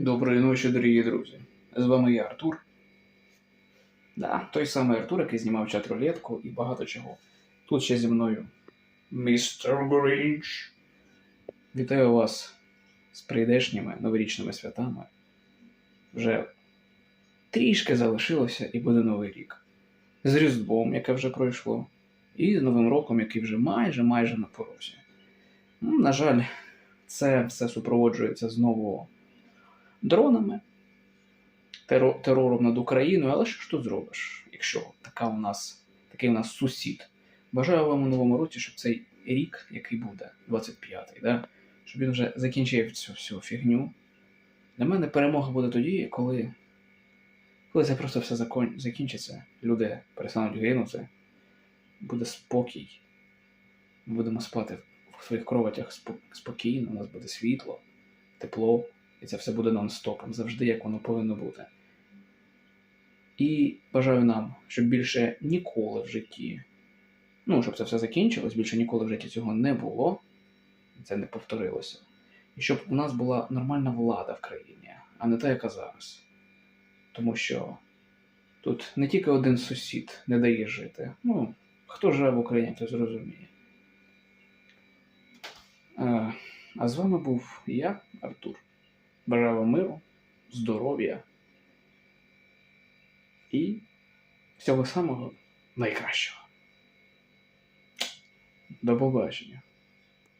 Доброї ночі, дорогі друзі. З вами я, Артур. Да, той самий Артур, який знімав чат рулетку і багато чого. Тут ще зі мною містер Грінч. Вітаю вас з прийдешніми новорічними святами. Вже трішки залишилося і буде новий рік. З Різдвом, яке вже пройшло, і з Новим роком, який вже майже майже на порозі. Ну, на жаль, це все супроводжується знову дронами, теро- терором над Україною, але що ж тут зробиш, якщо така у нас, такий у нас сусід. Бажаю вам у новому році, щоб цей рік, який буде, 25-й, да, щоб він вже закінчив цю всю фігню. Для мене перемога буде тоді, коли, коли це просто все закон... закінчиться, люди перестануть гинути, буде спокій. Ми будемо спати в своїх кроватях спокійно, у нас буде світло, тепло, і це все буде нон-стопом, завжди як воно повинно бути. І бажаю нам, щоб більше ніколи в житті, ну, щоб це все закінчилось, більше ніколи в житті цього не було, це не повторилося. І щоб у нас була нормальна влада в країні, а не та, яка зараз. Тому що тут не тільки один сусід не дає жити. Ну, хто живе в Україні, той зрозуміє. Е, А з вами був я, Артур. Бажаю вам миру, здоров'я і всього самого найкращого. До побачення.